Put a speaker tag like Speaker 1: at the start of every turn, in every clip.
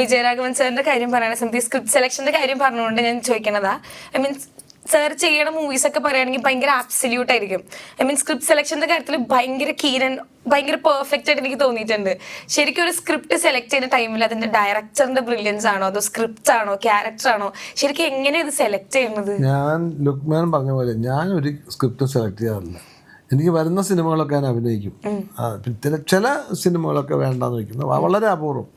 Speaker 1: വിജയരാഘവൻ സാറിന്റെ കാര്യം പറയുന്ന സമയത്ത് സ്ക്രിപ്റ്റ് സെലക്ഷന്റെ കാര്യം പറഞ്ഞുകൊണ്ട് ഞാൻ ചോദിക്കണതാ. ഐ മീൻസ് സാർ ചെയ്യണ മൂവീസ് ഒക്കെ പറയുകയാണെങ്കിൽ ഭയങ്കര അബ്സല്യൂട്ട് ആയിരിക്കും. ഐ മീൻ സ്ക്രിപ്റ്റ് സെലക്ഷന്റെ കാര്യത്തിൽ ഭയങ്കര കീരൻ ഭയങ്കര പെർഫെക്റ്റ് ആയിട്ട് എനിക്ക് തോന്നിയിട്ടുണ്ട്. ശരിക്കും ഒരു സ്ക്രിപ്റ്റ് സെലക്ട് ചെയ്യുന്ന ടൈമിൽ അതിന്റെ ഡയറക്ടറിന്റെ ബ്രില്യൻസ് ആണോ അതോ സ്ക്രിപ്റ്റ് ആണോ ക്യാരക്ടർ ആണോ ശരിക്കും എങ്ങനെ ഇത് സെലക്ട് ചെയ്യുന്നത്?
Speaker 2: ഞാൻ ലുക്മാൻ പറഞ്ഞ പോലെ ഞാൻ ഒരു സ്ക്രിപ്റ്റ് സെലക്ട് ചെയ്യാറില്ല. എനിക്ക് വരുന്ന സിനിമകളൊക്കെ ഞാൻ അഭിനയിക്കും. ചില ചില സിനിമകളൊക്കെ വേണ്ടെന്ന് വയ്ക്കുന്നു. വളരെ അപൂർവം.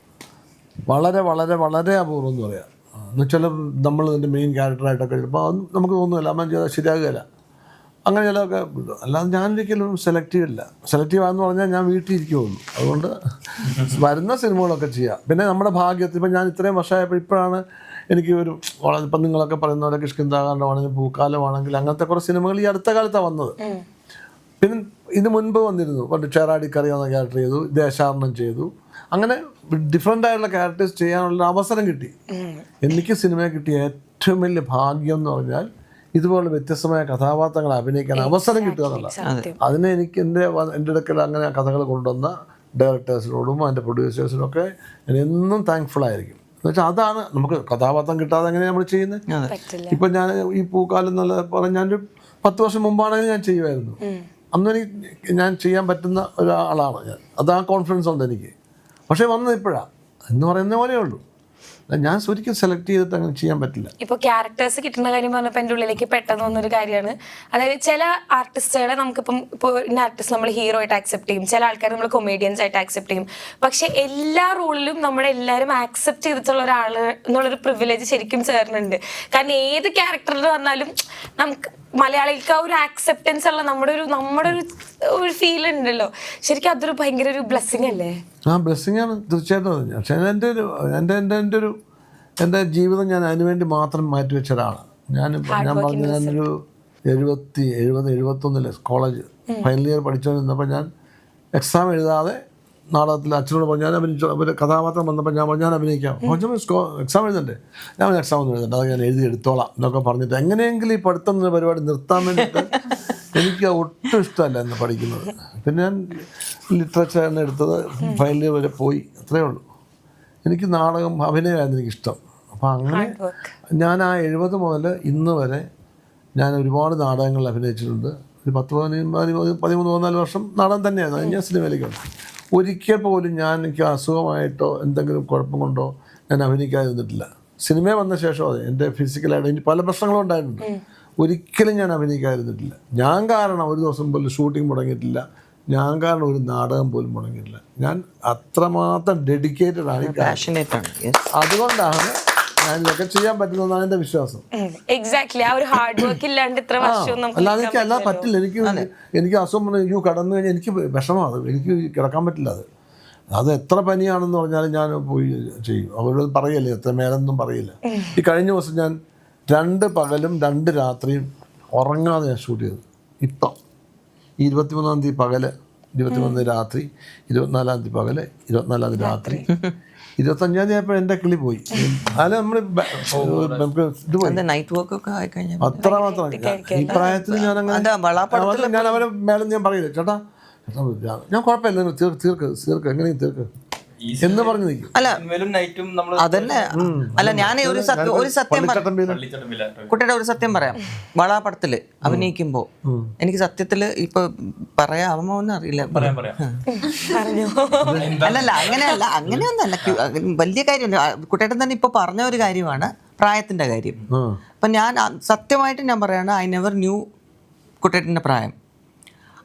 Speaker 2: വളരെ വളരെ വളരെ അപൂർവം എന്ന് പറയാം. എന്നുവെച്ചാൽ നമ്മൾ ഇതിന്റെ മെയിൻ ക്യാരക്ടറായിട്ടൊക്കെ ചിലപ്പോൾ അത് നമുക്ക് തോന്നുന്നില്ല. അമ്മ ചെയ്താൽ ശരിയാകുകയില്ല. അങ്ങനെ ചിലതൊക്കെ അല്ലാതെ ഞാനൊരിക്കലും സെലക്റ്റീവ് അല്ല. സെലക്റ്റീവ് ആണെന്ന് പറഞ്ഞാൽ ഞാൻ വീട്ടിൽ ഇരിക്കുള്ളൂ അതുകൊണ്ട് വരുന്ന സിനിമകളൊക്കെ ചെയ്യാം. പിന്നെ നമ്മുടെ ഭാഗ്യത്തിൽ ഇപ്പം ഞാൻ ഇത്രയും വർഷമായപ്പോൾ ഇപ്പോഴാണ് എനിക്ക് ഒരു ഇപ്പം നിങ്ങളൊക്കെ പറയുന്ന പോലെ കിഷ്കിന്താകാരമാണെങ്കിൽ പൂക്കാലമാണെങ്കിൽ അങ്ങനത്തെ കുറേ സിനിമകൾ ഈ അടുത്ത കാലത്താണ് വന്നത്. ഇതിന് മുൻപ് വന്നിരുന്നു. പണ്ട് ചേറാടിക്കറി എന്ന ക്യാരക്ടർ ചെയ്തു ദേശാടനം ചെയ്തു. അങ്ങനെ ഡിഫറെന്റ് ആയിട്ടുള്ള ക്യാരക്ടേഴ്സ് ചെയ്യാനുള്ള അവസരം കിട്ടി. എനിക്ക് സിനിമയെ കിട്ടിയ ഏറ്റവും വലിയ ഭാഗ്യം എന്ന് പറഞ്ഞാൽ ഇതുപോലെ വ്യത്യസ്തമായ കഥാപാത്രങ്ങൾ അഭിനയിക്കാൻ അവസരം കിട്ടുക എന്നുള്ളത് അതിനെ എനിക്ക് എന്റെ എന്റെ അടുക്കൽ അങ്ങനെ കഥകൾ കൊണ്ടുവന്ന ഡയറക്ടേഴ്സിനോടും അതിന്റെ പ്രൊഡ്യൂസേഴ്സിനും ഒക്കെ ഞാൻ എന്നും താങ്ക്ഫുൾ ആയിരിക്കും. എന്ന് വെച്ചാൽ അതാണ് നമുക്ക് കഥാപാത്രം കിട്ടാതെ എങ്ങനെയാണ് നമ്മൾ ചെയ്യുന്നത്?
Speaker 1: പറ്റില്ല.
Speaker 2: ഇപ്പം ഞാൻ ഈ പൂക്കാലം എന്നുള്ള പറഞ്ഞ ഞാനൊരു പത്ത് വർഷം മുമ്പാണെങ്കിൽ ഞാൻ ചെയ്യുമായിരുന്നു. അന്ന് എനിക്ക് ഞാൻ ചെയ്യാൻ പറ്റുന്ന ഒരാളാണ് ഞാൻ. അത് ആ കോൺഫിഡൻസ് ഉണ്ട് എനിക്ക്. പക്ഷേ വന്നത് ഇപ്പോഴാണ് എന്ന് പറയുന്ന പോലെയേ ഉള്ളൂ. അല്ല, ഞാൻ ശരിക്കും സെലക്ട് ചെയ്തിട്ട് അങ്ങനെ ചെയ്യാൻ പറ്റില്ല.
Speaker 1: ഇപ്പൊ ക്യാരക്ടേഴ്സ് കിട്ടുന്ന കാര്യം പറഞ്ഞപ്പോൾ എന്റെ ഉള്ളിലേക്ക് പെട്ടെന്ന് വന്നൊരു കാര്യമാണ്. അതായത് ചില ആർട്ടിസ്റ്റുകളെ നമുക്കിപ്പം ഇപ്പോൾ ഇന്ന ആർട്ടിസ്റ്റ് നമ്മൾ ഹീറോ ആയിട്ട് ആക്സെപ്റ്റ് ചെയ്യും. ചില ആൾക്കാർ നമ്മൾ കൊമേഡിയൻസ് ആയിട്ട് ആക്സെപ്റ്റ് ചെയ്യും. പക്ഷെ എല്ലാ റോളിലും നമ്മുടെ എല്ലാവരും ആക്സെപ്റ്റ് ചെയ്തിട്ടുള്ള ഒരാൾ എന്നുള്ളൊരു പ്രിവിലേജ് ശരിക്കും ചേർന്നുണ്ട് കാരണം ഏത് ക്യാരക്ടറിൽ വന്നാലും നമുക്ക് മലയാളികൾക്ക് ആ ഒരു ആക്സെപ്റ്റൻസ് ഉള്ള നമ്മുടെ ഒരു നമ്മുടെ ഒരു ഒരു ഫീൽ ഉണ്ടല്ലോ. ശരിക്കും അതൊരു ഭയങ്കര ഒരു ബ്ലെസ്സിങ് അല്ലേ?
Speaker 2: ആ ബ്ലെസ്സിങ് ആണ്. തീർച്ചയായിട്ടും. പക്ഷേ എന്റെ ഒരു എന്റെ എന്റെ എന്റെ ഒരു എന്റെ ജീവിതം ഞാൻ അതിനുവേണ്ടി മാത്രം മാറ്റിവെച്ച ഒരാളാണ് ഞാൻ ഞാൻ പറഞ്ഞു ഞാനൊരു എഴുപത്തി എഴുപത് എഴുപത്തൊന്നിൽ കോളേജ് ഫൈനൽ ഇയർ പഠിച്ചുകൊണ്ടിരുന്നപ്പോൾ ഞാൻ എക്സാം എഴുതാതെ നാടകത്തിൽ അച്ഛനോട് പറഞ്ഞു ഞാൻ അഭിനയിച്ചു ഒരു കഥാപാത്രം വന്നപ്പോൾ ഞാൻ പറഞ്ഞു ഞാൻ അഭിനയിക്കാം. കൊച്ചു എക്സാം എഴുതണ്ടേ? ഞാൻ എക്സാം ഒന്നും എഴുതണ്ട അത് ഞാൻ എഴുതി എടുത്തോളാം എന്നൊക്കെ പറഞ്ഞിട്ട് എങ്ങനെയെങ്കിലും ഈ പഠിത്തം എന്ന പരിപാടി നിർത്താൻ വേണ്ടിയിട്ട് എനിക്ക് ഒട്ടും ഇഷ്ടമല്ല എന്ന് പഠിക്കുന്നത്. പിന്നെ ഞാൻ ലിറ്ററേച്ചറാണ് എടുത്തത് ഫൈനൽ ഇയർ വരെ പോയി അത്രയേ ഉള്ളൂ. എനിക്ക് നാടകം അഭിനയമായിരുന്നു എനിക്കിഷ്ടം. അപ്പോൾ അങ്ങനെ ഞാൻ ആ എഴുപത് മുതൽ ഇന്ന് വരെ ഞാൻ ഒരുപാട് നാടകങ്ങളിൽ അഭിനയിച്ചിട്ടുണ്ട്. ഒരു പത്ത് പതിനൊന്ന് പതിമൂന്ന് പതിനാല് വർഷം നാടകം തന്നെയാണ് അത് ഞാൻ സിനിമയിലേക്ക് വന്നു. ഒരിക്കൽ പോലും ഞാൻ എനിക്ക് അസുഖമായിട്ടോ എന്തെങ്കിലും കുഴപ്പം കൊണ്ടോ ഞാൻ അഭിനയിക്കാതിരുന്നിട്ടില്ല സിനിമ വന്ന ശേഷം അതെ എന്റെ ഫിസിക്കലായിട്ട് എനിക്ക് പല പ്രശ്നങ്ങളും ഉണ്ടായിട്ടുണ്ട്. ഒരിക്കലും ഞാൻ അഭിനയിക്കാതിരുന്നിട്ടില്ല ഞാൻ കാരണം ഒരു ദിവസം പോലും ഷൂട്ടിംഗ് മുടങ്ങിയിട്ടില്ല. ഞാൻ കാരണം ഒരു നാടകം പോലും മുടങ്ങിയിട്ടില്ല. ഞാൻ അത്രമാത്രം ഡെഡിക്കേറ്റഡ് ആണ് അതുകൊണ്ടാണ് ഇതൊക്കെ ചെയ്യാൻ പറ്റുന്നതാണ് എന്റെ വിശ്വാസം.
Speaker 1: എക്സാക്ട്ലി ആ ഒരു ഹാർഡ് വർക്ക് ഇല്ലാണ്ട് ഇത്ര വർഷവും
Speaker 2: അല്ല എനിക്ക് അല്ലാതെ പറ്റില്ല. എനിക്ക് എനിക്ക് അസുഖം എനിക്ക് കടന്നു കഴിഞ്ഞാൽ എനിക്ക് വിഷമമാണ് അത്. എനിക്ക് കിടക്കാൻ പറ്റില്ല അത്. അത് എത്ര പനിയാണെന്ന് പറഞ്ഞാലും ഞാൻ പോയി ചെയ്യും. അവരോട് പറയല്ലേ എത്ര മേലെന്നും പറയില്ല. ഈ കഴിഞ്ഞ ദിവസം ഞാൻ രണ്ട് പകലും രണ്ട് രാത്രിയും ഉറങ്ങാതെ ഞാൻ ഷൂട്ട് ചെയ്തു ഇപ്പം. ഈ ഇരുപത്തിമൂന്നാം തീയതി പകൽ ഇരുപത്തിമൂന്നാം രാത്രി ഇരുപത്തിനാലാം തീയതി പകൽ ഇരുപത്തിനാലാം തീയതി രാത്രി. ഇരുപത്തഞ്ചാം തീയതി ആയപ്പോൾ എന്റെ കിളി പോയി. അല്ല നമ്മൾ നമുക്ക് ഇത് പോയി.
Speaker 3: അത് നൈറ്റ് വർക്ക് ആയി കഴിഞ്ഞാൽ
Speaker 2: അത്രമാത്രം ഈ പ്രായത്തിൽ ഞാൻ അങ്ങനെ ഞാൻ അവരെ മേലെ ഞാൻ പറയില്ല. ചേട്ടാ ഞാൻ- ഞാൻ കുഴപ്പമില്ല. തീർക്ക് തീർക്ക് തീർക്ക് എങ്ങനെയും തീർക്ക്. എന്ന് പറഞ്ഞു നിൽക്കും
Speaker 3: അല്ല അതന്നെ അല്ല ഞാൻ ഒരു സത്യം ഒരു സത്യം കുട്ടിയുടെ ഒരു സത്യം പറയാം. വളാപടത്തിൽ അഭിനയിക്കുമ്പോ എനിക്ക് സത്യത്തിൽ ഇപ്പൊ പറയാ എന്ന് അറിയില്ല. അല്ലല്ല അങ്ങനെയല്ല അങ്ങനെയൊന്നല്ല വലിയ കാര്യം കുട്ടിയുടെ തന്നെ ഇപ്പൊ പറഞ്ഞ ഒരു കാര്യമാണ് പ്രായത്തിന്റെ കാര്യം. അപ്പൊ ഞാൻ സത്യമായിട്ട് ഞാൻ പറയാണ് ഐ നെവർ ന്യൂ കുട്ടിയുടെ പ്രായം.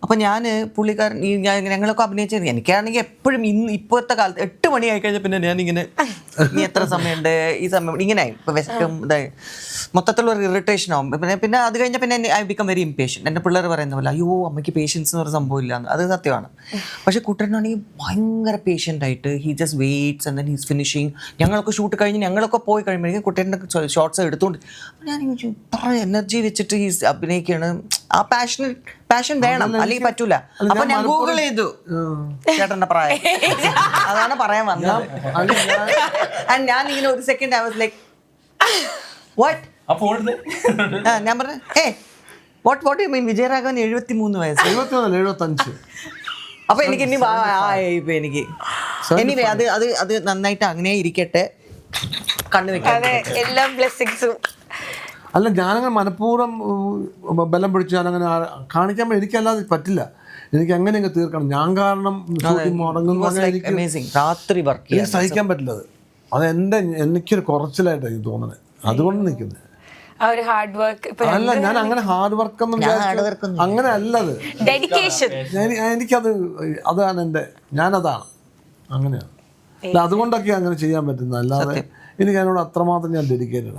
Speaker 3: അപ്പം ഞാൻ പുള്ളിക്കാരൻ ഈ ഞാൻ ഞങ്ങളൊക്കെ അഭിനയിച്ചത് എനിക്കാണെങ്കിൽ എപ്പോഴും ഇന്ന് ഇപ്പോഴത്തെ കാലത്ത് എട്ട് മണി ആയി കഴിഞ്ഞാൽ പിന്നെ ഞാനിങ്ങനെ ഇനി എത്ര സമയമുണ്ട്? ഈ സമയം ഇങ്ങനെ ഇപ്പൊ വിശക്കും ഇതായി. മൊത്തത്തിലുള്ള ഇറിറ്റേഷൻ ആവും. പിന്നെ പിന്നെ അത് കഴിഞ്ഞാൽ പിന്നെ ഐ ബിക്കം വെരി ഇംപേഷ്യൻ എന്റെ പിള്ളേർ പറയുന്ന പോലെ അയ്യോ അമ്മയ്ക്ക് പേഷ്യൻസ് എന്ന് പറഞ്ഞ സംഭവം ഇല്ല അത് സത്യമാണ്. പക്ഷേ കുട്ടനാണെങ്കിൽ ഭയങ്കര പേഷ്യന്റ് ആയിട്ട് he just waits and then he's finishing ഞങ്ങളൊക്കെ ഷൂട്ട് കഴിഞ്ഞ് ഞങ്ങളൊക്കെ പോയി കഴിയുമ്പോഴേക്കും കുട്ടേന്റെ ഷോർട്സ് എടുത്തുകൊണ്ട് ഞാൻ ഇത്ര എനർജി വെച്ചിട്ട് ഹീസ് അഭിനയിക്കുകയാണ് ആ പാഷൻ പാഷൻ വേണം. അല്ലെങ്കിൽ പറ്റൂല. അപ്പൊ ഞാൻ ഗൂഗിൾ ചെയ്തു. ചേട്ടന്റെ പ്രായം. അതാണ് പറയാൻ വന്നത്. And ഞാൻ ഇങ്ങനെ ഒരു second I was like what ഞാൻ പറഞ്ഞു eh what what you mean Vijayaraghavan എഴുപത്തി മൂന്ന് വയസ്സ്
Speaker 2: എഴുപത്തിനാല് എഴുപത്തഞ്ച്
Speaker 3: അപ്പൊ എനിക്ക് ഇനി ഇപ്പൊ എനിക്ക്. എനിവേ അത് അത് അത് നന്നായിട്ട് അങ്ങനെ ഇരിക്കട്ടെ. കണ്ണു
Speaker 1: എല്ലാ ബ്ലെസ്സിങ്സും
Speaker 2: അല്ല ഞാനങ്ങനെ മനഃപൂർവം ബലം പിടിച്ച് ഞാനങ്ങനെ കാണിക്കാൻ എനിക്കല്ലാതെ പറ്റില്ല. എനിക്ക് എങ്ങനെയൊക്കെ തീർക്കണം. ഞാൻ കാരണം മുടങ്ങുന്നു
Speaker 3: രാത്രി
Speaker 2: സഹിക്കാൻ പറ്റില്ല അത്. അത് എന്റെ എനിക്കൊരു കുറച്ചിലായിട്ടാണ് എനിക്ക് തോന്നുന്നത് അതുകൊണ്ട് നിൽക്കുന്നത്
Speaker 1: ഒരു ഹാർഡ് വർക്ക് ഇപ്പൊ
Speaker 2: അല്ല ഞാൻ അങ്ങനെ ഹാർഡ് വർക്ക് ഒന്നും അങ്ങനെ അല്ലത്
Speaker 1: ഡെഡിക്കേഷൻ
Speaker 2: ഞാൻ- എനിക്കത് അതാണ് എന്റെ ഞാനതാണ്. അങ്ങനെയാണ്. അല്ല അതുകൊണ്ടൊക്കെ അങ്ങനെ ചെയ്യാൻ പറ്റുന്നത്. അല്ലാതെ എനിക്ക് അതിനോട് അത്രമാത്രം ഞാൻ ഡെഡിക്കേറ്റഡ്